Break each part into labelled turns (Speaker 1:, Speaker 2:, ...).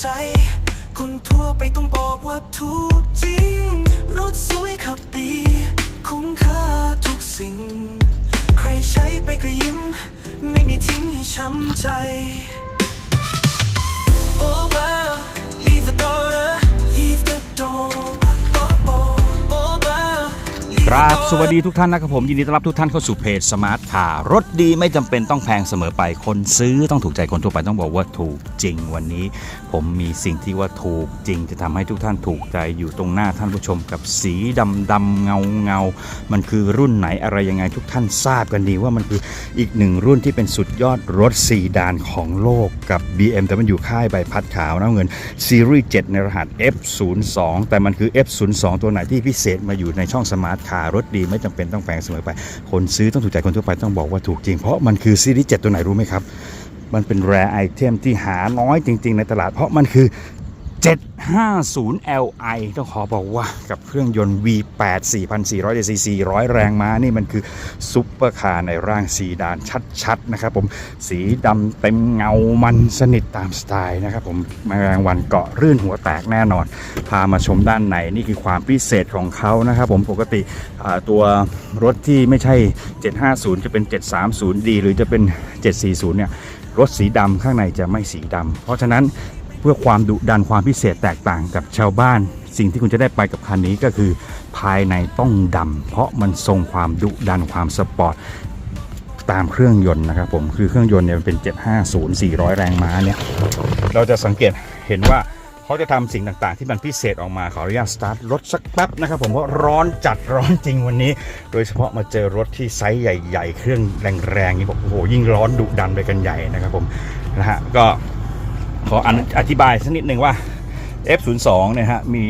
Speaker 1: ใจ คนทั่วไปต้องบอกว่าถูกจริง รถสวยขับดี คุ้มค่าทุกสิ่ง ใครใช้ไปก็ยิ้ม ไม่มีทิ้งให้ช้ำใจ Oh wow leave the door leave the door
Speaker 2: ครับสวัสดีทุกท่านนะครับผมยินดีต้อนรับทุกท่านเข้าสู่เพจสมาร์ทคาร์รถดีไม่จำเป็นต้องแพงเสมอไปคนซื้อต้องถูกใจคนทั่วไปต้องบอกว่าถูกจริงวันนี้ ผมมีสิ่งที่ว่าถูกจริง จะทำให้ทุกท่านถูกใจอยู่ตรงหน้าท่านผู้ชมกับสีดำดำๆเงาเงามันคือรุ่นไหนอะไรยังไงทุกท่านทราบกันดีว่ามันคืออีกหนึ่งรุ่นที่เป็นสุดยอดรถสีดานของโลกกับ BMW ค่ายใบพัดขาวน้ำเงินซีรีส์7ในรหัส F02 แต่มันคือ F02 ตัวไหนที่พิเศษมาอยู่ในช่องสมาร์ทคาร์รถดีไม่จำเป็นต้องแพงเสมอไป คนซื้อต้องถูกใจคนทั่วไปต้องบอกว่าถูกจริง เพราะมันคือซีรีส์7ตัวไหนรู้ไหมครับ มันเป็นแรไอเทมที่หาน้อยจริง ๆ ในตลาด เพราะมันคือ 750 Li ต้องขอบอกว่ากับเครื่องยนต์ V8 4,400 cc 400 แรงม้านี่มันคือซุปเปอร์คาร์ในร่างซีดานชัดๆนะครับผมสีดำเต็มเงามันสนิทตามสไตล์นะครับผมแมลงวันเกาะรื่นหัวแตกแน่นอน พามาชมด้านในนี่คือความพิเศษของเขานะครับผมปกติตัวรถที่ไม่ใช่ 750 จะเป็น 730D หรือจะเป็น 740 เนี่ยรถสีดำข้างในจะไม่สีดำเพราะฉะนั้น เพื่อความดุดันความพิเศษแตกต่างกับชาวบ้าน สิ่งที่คุณจะได้ไปกับคันนี้ก็คือ ภายในต้องดำเพราะมันทรงความดุดันความสปอร์ตตามเครื่องยนต์นะครับผมคือเครื่องยนต์เนี่ยมันเป็น 750 400 แรงม้าเนี่ยเราจะสังเกตเห็นว่าเขาจะทำสิ่งต่างๆ ที่มันพิเศษออกมาขออนุญาตสตาร์ทรถสักแป๊บนะครับผมเพราะร้อนจัดร้อนจริงวันนี้ โดยเฉพาะมาเจอรถที่ไซส์ใหญ่ ๆ เครื่องแรงๆนี่บอกโอ้โหยิ่งร้อนดุดันไปกันใหญ่นะครับผมนะฮะก็ ขอออธิบายสักนิดหนึ่งว่า F02 เนี่ยฮะมี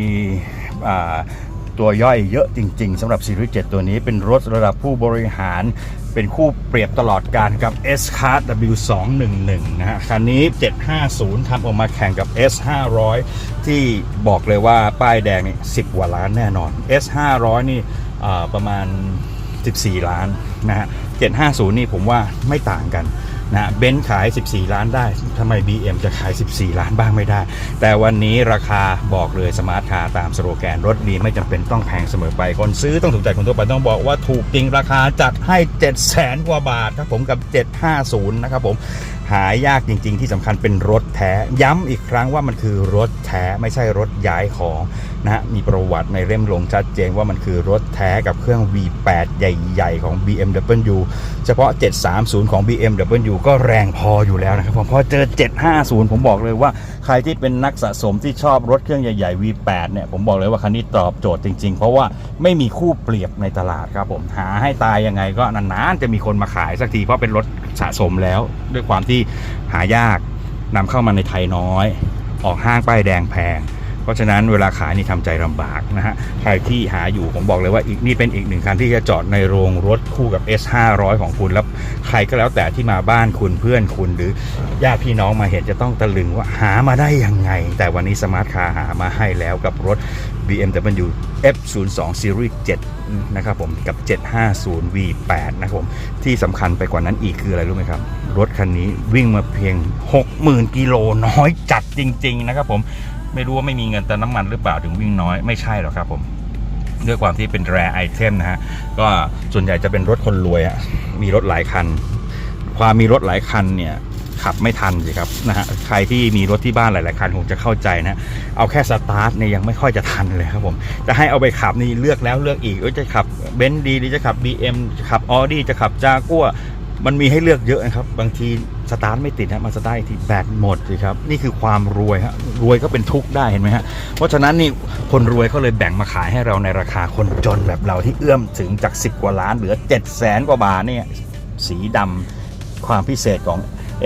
Speaker 2: ตัวย่อยเยอะจริง ๆสำหรับซีรีส์7ตัวนี้เป็นรถระดับผู้บริหารเป็นคู่เปรียบตลอดการกับ S Card W211 นะฮะคันนี้ 750ทำออกมาแข่งกับ S 500 ที่บอกเลยว่าป้ายแดงนี่10 กว่าล้านแน่นอน S 500 นี่ประมาณ 14 ล้านนะฮะ750 นี่ผมว่าไม่ต่างกัน นะเบนซ์ขาย 14 ล้านได้ทำไม BM จะขาย 14 ล้านบ้างไม่ได้ แต่วันนี้ราคาบอกเลยสมาร์ทคาร์ตามสโลแกนรถดีไม่จำเป็นต้องแพงเสมอไป คนซื้อต้องถูกใจคนทั่วไปต้องบอกว่าถูกจริงราคาจัดให้ 7 0 0แสนกว่าบาทครับผมกับ 750 นะครับผมหายากจริง ๆ ที่สำคัญเป็นรถแท้ ย้ำอีกครั้งว่ามันคือรถแท้ไม่ใช่รถย้ายของนะฮะมีประวัติในเล่มลงชัดเจนว่ามันคือรถแท้กับเครื่อง V8 ใหญ่ๆ ของ BMW เฉพาะ 730 ของ BMW ก็แรงพออยู่แล้วนะครับผมพอเจอ 750 ผมบอกเลยว่าใครที่เป็นนักสะสมที่ชอบรถเครื่องใหญ่ๆ V8 เนี่ยผมบอกเลยว่าคันนี้ตอบโจทย์จริงๆ เพราะว่าไม่มีคู่เปรียบในตลาดครับผมหาให้ตายยังไงก็นานๆจะมีคนมาขายสักทีเพราะเป็นรถสะสมแล้ว ด้วยความที่หายากนำเข้ามาในไทยน้อย ออกห้างป้ายแดงแพง ราะฉะนั้นเวลาขายนี่ทำใจลำบากนะฮะใครที่หาอยู่ผมบอกเลยว่าอีกนี่เป็นอีกหนึ่งคันที่จะจอดในโรงรถคู่กับ S 5 0 0 ของคุณแล้วใครก็แล้วแต่ที่มาบ้านคุณเพื่อนคุณหรือญาติพี่น้องมาเห็นจะต้องตะลึงว่าหามาได้ยังไง แต่วันนี้สมาร์ทคาร์หามาให้แล้วกับรถ BMW F02 Series 7 นะครับผมกับ 750 V8 นะครับผม ที่สำคัญไปกว่านั้นอีกคืออะไรรู้ไหมครับ รถคันนี้วิ่งมาเพียง 60,000 กิโลน้อยจัดจริง ๆ นะครับผม ไม่รู้ว่าไม่มีเงินเติมน้ำมันหรือเปล่าถึงวิ่งน้อยไม่ใช่หรอกครับผมด้วยความที่เป็นแรไอเทมนะฮะก็ส่วนใหญ่จะเป็นรถคนรวยอะมีรถหลายคัน ความมีรถหลายคันเนี่ยขับไม่ทันสิครับนะฮะใครที่มีรถที่บ้านหลาย ๆ คันคงจะเข้าใจนะ เอาแค่สตาร์ทเนี่ยยังไม่ค่อยจะทันเลยครับผมจะให้เอาไปขับนี่เลือกแล้วเลือกอีกเอ้ยจะขับเบนซ์ดีหรือจะขับ BM จะขับออดี้จะขับจากัว มันมีให้เลือกเยอะนะครับ บางทีสตาร์ทไม่ติดฮะมาสตาร์ทอีกทีแบตหมดสิครับ นี่คือความรวยฮะรวยก็เป็นทุกข์ได้เห็นไหมฮะ เพราะฉะนั้นนี่คนรวยเขาเลยแบ่งมาขายให้เราในราคาคนจนแบบเราที่เอื้อมถึงจาก 10 กว่าล้านเหลือ 7 0 0แสนกว่าบาทเนี่ยสีดำความพิเศษของ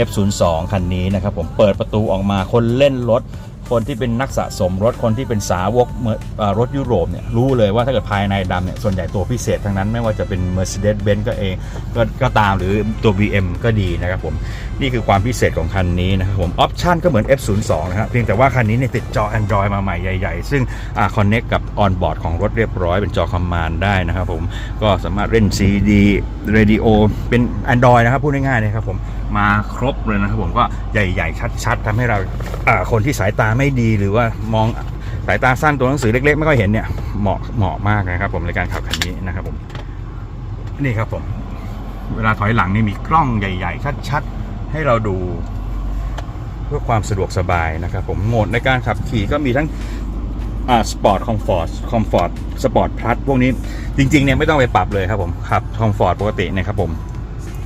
Speaker 2: F02 คันนี้นะครับผมเปิดประตูออกมาคนเล่นรถ คนที่เป็นนักสะสมรถคนที่เป็นสาวกเมอร์เอ่อรถยุโรปเนี่ยรู้เลยว่าถ้าเกิดภายในดำเนี่ยส่วนใหญ่ตัวพิเศษทั้งนั้นไม่ว่าจะเป็น Mercedes-Benz ก็เองก็ก็ตามหรือตัว BM ก็ดีนะครับผม นี่คือความพิเศษของคันนี้นะครับผมออปชันก็เหมือน F02 นะครับเพียงแต่ว่าคันนี้เนี่ยติดจอ Android มาใหม่ใหญ่ ๆ ซึ่งอ่า connect กับ on board ของรถเรียบร้อยเป็นจอคอมมานด์ได้นะครับผมก็สามารถเล่น CD radio เป็น Android นะครับพูดง่ายๆเลยครับผมมาครบเลยนะครับผมก็ใหญ่ ๆ ชัด ๆทำให้เราคนที่สายตาไม่ดีหรือว่ามองสายตาสั้นตัวหนังสือเล็กๆ ไม่ค่อยเห็นเนี่ยเหมาะเหมาะมากนะครับ ผมในการขับคันนี้นะครับผมนี่ครับผม เวลาถอยหลังนี่มีกล้องใหญ่ ๆ ชัดๆ ให้เราดูเพื่อความสะดวกสบายนะครับผมโหมดในการขับขี่ก็มีทั้งอ่าสปอร์ตคอมฟอร์ตคอมฟอร์ตสปอร์ตพลัสพวกนี้จริงๆเนี่ยไม่ต้องไปปรับเลยครับผมขับคอมฟอร์ตปกตินะครับผม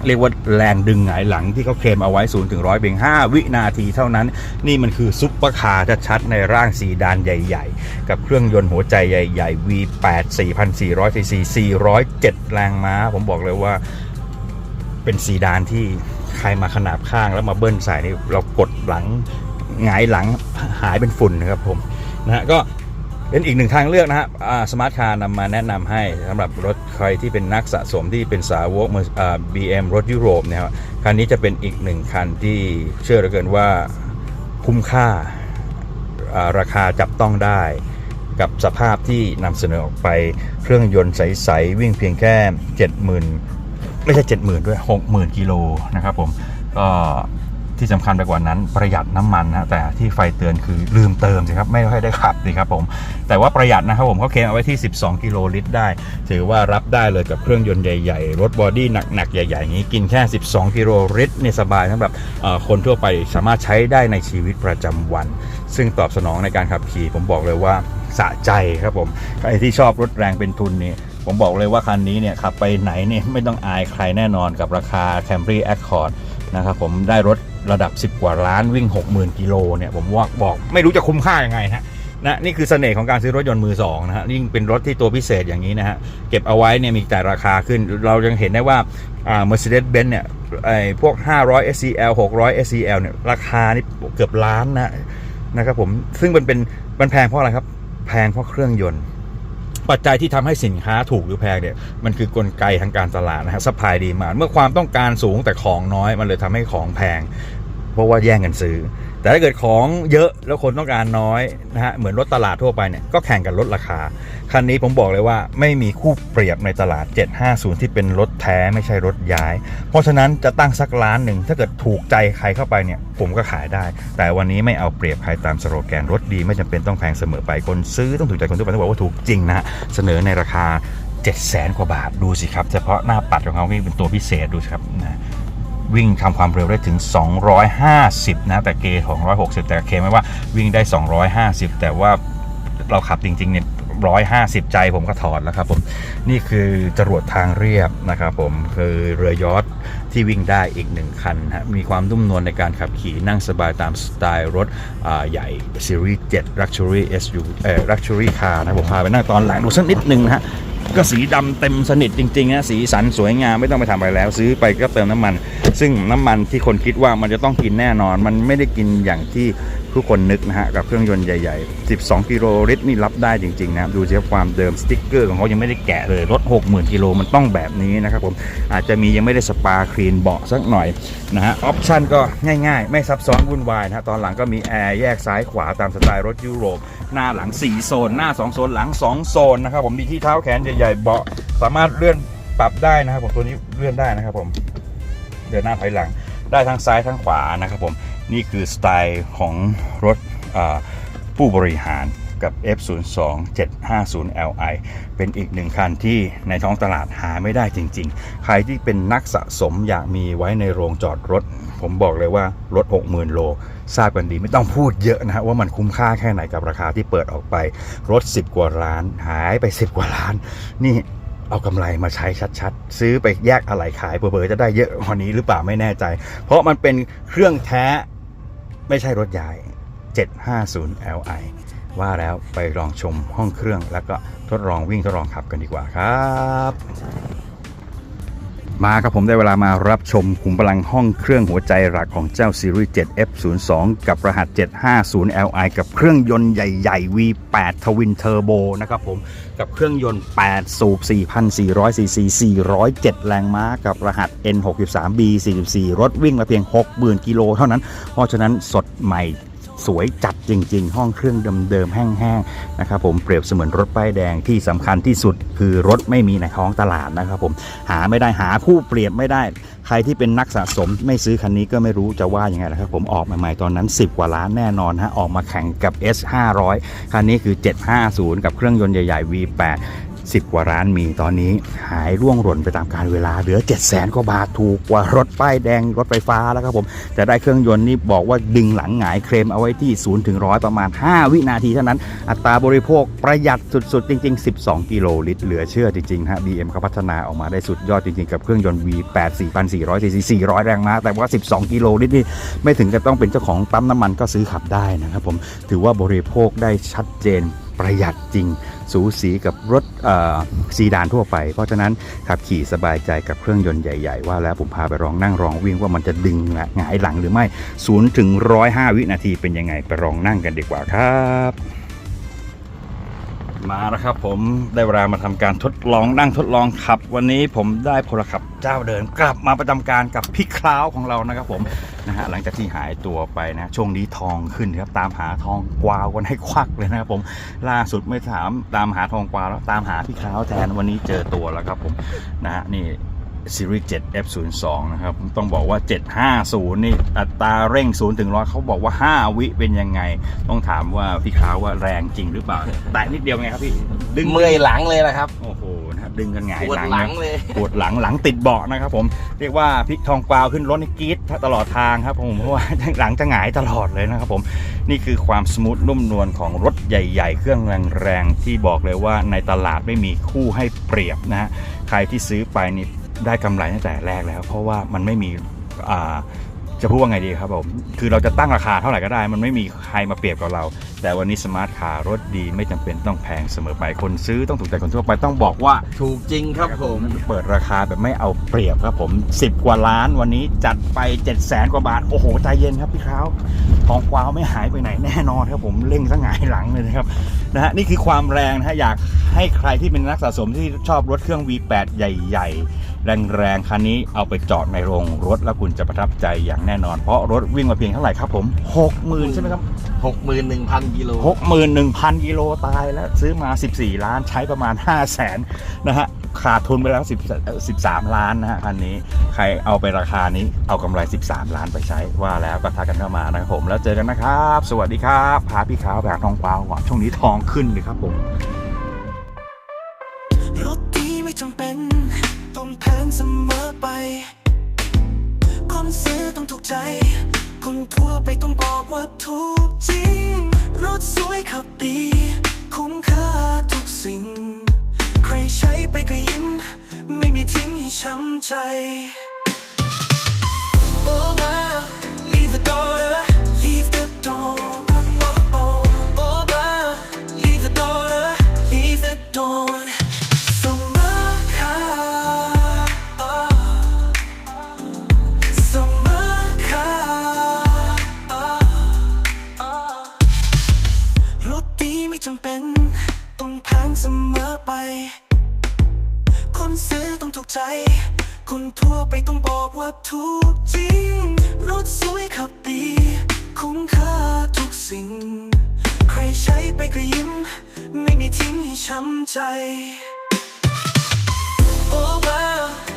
Speaker 2: เรียกว่าแรงดึงหงายหลังที่เขาเคลมเอาไว้0ูนย์ถึงร้อยเพียง5วินาทีเท่านั้น นี่มันคือซุปเปอร์คาร์ชัดๆในร่างซีดานใหญ่ ๆ กับเครื่องยนต์หัวใจใหญ่ ๆ V8 4,400 cc 407 แรงม้า ผมบอกเลยว่าเป็นซีดานที่ใครมาขนาบข้างแล้วมาเบิ้ลใส่นี่เรากดหลังหงายหลังหายเป็นฝุ่นนะครับผมนะฮะก็ เป็นอีกหนึ่งทางเลือกนะฮะสมาร์ทคาร์นำมาแนะนำให้สำหรับรถใครที่เป็นนักสะสมที่เป็นสาวกบีเอ็มรถยุโรปเนี่ยครับคันนี้จะเป็นอีกหนึ่งคันที่เชื่อเหลือเกินว่าคุ้มค่าอ่าราคาจับต้องได้ กับสภาพที่นำเสนอออกไปเครื่องยนต์ใส ๆ วิ่งเพียงแค่ 70,000 ไม่ใช่ 70,000 ด้วย 60,000 กิโลนะครับผมก็ ที่สำคัญไปกว่านั้นประหยัดน้ำมันนะแต่ที่ไฟเตือนคือลืมเติมสิครับไม่ค่อยได้ขับสิครับผม แต่ว่าประหยัดนะครับผมเขาเคลมเอาไว้ที่ 12 กิโลลิตรได้ ถือว่ารับได้เลยกับเครื่องยนต์ใหญ่ๆ รถบอดี้หนักๆ ใหญ่ๆอย่างนี้กินแค่ 12 กิโลลิตรเนี่ยสบายสำหรับคนทั่วไปสามารถใช้ได้ในชีวิตประจำวัน ซึ่งตอบสนองในการขับขี่ผมบอกเลยว่าสะใจครับผมใครที่ชอบรถแรงเป็นทุนนี่ผมบอกเลยว่าคันนี้เนี่ยขับไปไหนเนี่ยไม่ต้องอายใครแน่นอนกับราคา Camry Accord นะครับผมได้รถระดับ 10 กว่าล้านวิ่ง 60,000 กิโลเนี่ยผมว่าบอกไม่รู้จะคุ้มค่ายังไงฮะนะนี่คือเสน่ห์ของการซื้อรถยนต์มือสองนะฮะยิ่งเป็นรถที่ตัวพิเศษอย่างนี้นะฮะเก็บเอาไว้เนี่ยมีแต่ราคาขึ้น เรายังเห็นได้ว่าอ่า Mercedes-Benz เนี่ยไอ้พวก 500 SCL 600 SCL เนี่ยราคานี่เกือบล้านนะนะครับผมซึ่งมันเป็นมันแพงเพราะอะไรครับ แพงเพราะเครื่องยนต์ ปัจจัยที่ทำให้สินค้าถูกหรือแพงเนี่ยมันคือกลไกทางการตลาดนะฮะสปายดีมาเมื่อความต้องการสูงแต่ของน้อยมันเลยทำให้ของแพง เพราะว่าแย่งกันซื้อ แต่ถ้าเกิดของเยอะแล้วคนต้องการน้อยนะฮะเหมือนรถตลาดทั่วไปเนี่ยก็แข่งกันลดราคา คันนี้ผมบอกเลยว่าไม่มีคู่เปรียบในตลาด 750 ที่เป็นรถแท้ไม่ใช่รถย้าย เพราะฉะนั้นจะตั้งสักล้านหนึ่งถ้าเกิดถูกใจใครเข้าไปเนี่ยผมก็ขายได้ แต่วันนี้ไม่เอาเปรียบใครตามสโลแกนรถดีไม่จำเป็นต้องแพงเสมอไปคนซื้อต้องถูกใจคนทั่วไปต้องบอกว่าถูกจริงนะเสนอในราคา7 0 0แสนกว่าบาทดูสิครับเฉพาะหน้าปัดของเขาวิ่เป็นตัวพิเศษดูสิครับนะ วิ่งทำความเร็วได้ถึง 250 นะ แต่เกย์ของ160 แต่เคลมไว้ว่าวิ่งได้ 250 แต่ว่าเราขับจริงๆเนี่ย150ใจผมก็ถอดแล้วครับผมนี่คือจรวดทางเรียบนะครับผมคือเรือยอทที่วิ่งได้อีกหนึ่งคันฮะมีความนุ่มนวลในการขับขี่นั่งสบายตามสไตล์รถใหญ่ซีรีส์7 Luxury SU เอ่อ Luxury Car นะผมพาไปนั่งตอนหลังดูสักนิดนึงนะฮะ ก็สีดำเต็มสนิทจริงๆนะสีสันสวยงามไม่ต้องไปทำอะไรแล้ว ซื้อไปก็เติมน้ำมัน ซึ่งน้ำมันที่คนคิดว่ามันจะต้องกินแน่นอน มันไม่ได้กินอย่างที่ ทุกคนนึกนะฮะ กับเครื่องยนต์ใหญ่ ๆ 12 กิโลลิตรนี่รับได้จริง ๆ นะดูเสียความเดิมสติ๊กเกอร์ของเขายังไม่ได้แกะเลยรถ 60,000 กิโลมันต้องแบบนี้นะครับผมอาจจะมียังไม่ได้สปาคลีนเบาะสักหน่อยนะฮะออปชั่นก็ง่าย ๆ ไม่ซับซ้อนวุ่นวายนะฮะตอนหลังก็มีแอร์แยกซ้ายขวาตามสไตล์รถยุโรปหน้าหลัง 4 โซน หน้า 2 โซนหลัง 2 โซนนะครับผมมีที่เท้าแขนใหญ่ๆเบาะสามารถเลื่อนปรับได้นะครับผมตัวนี้เลื่อนได้นะครับผมเดินหน้าถอยหลังได้ทั้งซ้ายทั้งขวานะครับผม นี่คือสไตล์ของรถผู้บริหารกับ F02 750 Li เป็นอีกหนึ่งคันที่ในท้องตลาดหาไม่ได้จริง ๆ ใครที่เป็นนักสะสมอยากมีไว้ในโรงจอดรถ ผมบอกเลยว่ารถ 60,000 โล ทราบกันดีไม่ต้องพูดเยอะนะฮะว่ามันคุ้มค่าแค่ไหนกับราคาที่เปิดออกไป รถ 10 กว่าล้าน หายไป 10 กว่าล้าน นี่เอากำไรมาใช้ชัดๆ ซื้อไปแยกอะไรขายเบอร์จะได้เยอะกว่านี้หรือเปล่าไม่แน่ใจ เพราะมันเป็นเครื่องแท้ ไม่ใช่รถใหญ่750 Li ว่าแล้วไปลองชมห้องเครื่อง แล้วก็ทดลองวิ่งทดลองขับกันดีกว่าครับ มาครับผมได้เวลามารับชมขุมพลังห้องเครื่องหัวใจหลักของเจ้า Series 7 F02 กับรหัส 750 Li กับเครื่องยนต์ใหญ่ ๆ V8 Twin Turbo นะครับผม กับเครื่องยนต์ 8 สูบ 4,400ซีซี407 แรงม้า กับรหัส N63B 44 รถวิ่งมาเพียง 60,000 กิโลเท่านั้น เพราะฉะนั้นสดใหม่ สวยจัดจริง ๆ ห้องเครื่องเดิมๆแห้งๆนะครับผมเปรียบเสมือนรถป้ายแดงที่สำคัญที่สุด คือรถไม่มีในท้องตลาดนะครับผมหาไม่ได้หาผู้เปรียบไม่ได้ ใครที่เป็นนักสะสมไม่ซื้อคันนี้ก็ไม่รู้จะว่ายังไงนะครับผมออกใหม่ๆตอนนั้น 10 กว่าล้านแน่นอนฮะออกมาแข่งกับ S 500 คันนี้คือ 750 กับเครื่องยนต์ใหญ่ๆ V8 10 กว่าร้านมีตอนนี้หายร่วงหล่นไปตามการเวลาเหลือ 7 0 0 0 0 0 กว่าบาทถูกกว่ารถป้ายแดงรถไฟฟ้าแล้วครับผมแต่ได้เครื่องยนต์นี่บอกว่าดึงหลังหงายเคลมเอาไว้ที่0ถึง100ประมาณ 5 วินาทีเท่านั้น อัตราบริโภคประหยัดสุดๆ จริง ๆ 12 กิโลลิตรเหลือเชื่อจริงๆฮะ BM เขาพัฒนาออกมาได้สุดยอดจริงๆ กับเครื่องยนต์ V8 4,400 cc 400 แรงม้าแต่ว่า 12 กิโลลิตรนี่ไม่ถึงกับต้องเป็นเจ้าของปั๊มน้ำมันก็ซื้อขับได้นะครับผมถือว่าบริโภคได้ชัดเจน ประหยัดจริง สูสีกับรถซีดานทั่วไป เพราะฉะนั้นขับขี่สบายใจกับเครื่องยนต์ใหญ่ ๆ ว่าแล้วผมพาไปลองนั่งลองวิ่งว่ามันจะดึงหงายหลังหรือไม่0ถึงร้อวินาทีเป็นยังไงไปลองนั่งกันดีกว่าครับ มาแล้วครับผมได้เวลามาทำการทดลองนั่งทดลองขับ วันนี้ผมได้พลขับเจ้าเดินกลับมาประจำการกับพี่คราวของเรานะครับผมนะฮะหลังจากที่หายตัวไปนะช่วงนี้ทองขึ้นครับตามหาทองกวาวกันให้ควักเลยนะครับผมล่าสุดไม่ถามตามหาทองกวาวแล้วตามหาพี่คราวแทนวันนี้เจอตัวแล้วครับผมนะฮะนี่ ซีรีส์7 F02 นะครับ ต้องบอกว่า 750 นี่อัตราเร่ง 0 ถึง 100 เขาบอกว่า 5 วิเป็นยังไง ต้องถามว่าพี่คราวว่าแรงจริงหรือเปล่า แต่นิดเดียวไงครับพี่ ดึง
Speaker 3: เมื่อยหลังเลยนะครับ
Speaker 2: โอ้โหนะครับดึงกันหงาย
Speaker 3: ปวด
Speaker 2: หลัง
Speaker 3: หลั
Speaker 2: นะ
Speaker 3: งเลย
Speaker 2: ปวดหลังหลังติดเบาะนะครับผม เรียกว่าพลิกทองกวาวขึ้นรถนี่กรีดตลอดทางครับผมเพราะว่าหลังจะหงายตลอดเลยนะครับผม นี่คือความสมูทนุ่มนวลของรถใหญ่ ๆ เครื่องแรงๆที่บอกเลยว่าในตลาดไม่มีคู่ให้เปรียบนะฮะใครที่ซื้อไปนี่ ได้กำไรตั้งแต่แรกแล้ว เพราะว่ามันไม่มีอ่าจะพูดว่าไงดีครับผม คือเราจะตั้งราคาเท่าไหร่ก็ได้ มันไม่มีใครมาเปรียบกับเรา แต่วันนี้สมาร์ทคาร์รถดีไม่จำเป็นต้องแพงเสมอไป คนซื้อต้องถูกใจคนทั่วไปต้องบอกว่า
Speaker 3: ถูกจริงครับผม
Speaker 2: เปิดราคาแบบไม่เอาเปรียบครับผม 10 กว่าล้านวันนี้จัดไป 7 0 0 0 0 0กว่าบาท โอ้โห ใจเย็นครับพี่คราวทองกวาวไม่หายไปไหนแน่นอนครับผมเร่งซะหงายหลังเลยนะครับ นะฮะ นี่คือความแรงนะฮะ อยากให้ใครที่เป็นนักสะสมที่ชอบรถเครื่อง V8 ใหญ่ ๆ แรงๆคันนี้เอาไปจอดในโรงรถแล้วคุณจะประทับใจอย่างแน่นอน เพราะรถวิ่งมาเพียงเท่าไหร่ครับผม 60,000 ใช่ไหมครับ
Speaker 3: 61,000กิโล
Speaker 2: 61,000กิโลตายแล้วซื้อมา 14 ล้านใช้ประมาณ 5 0 0แสนนะฮะขาดทุนไปแล้ว10 13 ล้านนะฮะคันนี้ใครเอาไปราคานี้เอากำไร 13 ล้านไปใช้ว่าแล้วก็ทักกันเข้ามานะครับผมแล้วเจอกันนะครับ สวัสดีครับพาพี่ขาวแบกทองกวาวก่อนช่วงนี้ทองขึ้นเลยครับผม
Speaker 1: ใจ คนทั่วไปต้องบอกว่าถูกจริง รถสวยขับดี คุ้มค่าทุกสิ่ง ใครใช้ไปก็ยิ้ม ไม่มีทิ้งให้ช้ำใจ Oh, wow, leave the door, ใจ คนทั่วไปต้องบอกว่าถูกจริง รถสวยขับดี คุ้มค่าทุกสิ่ง ใครใช้ไปก็ยิ้ม ไม่มีทิ้งให้ช้ำใจ Oh Wow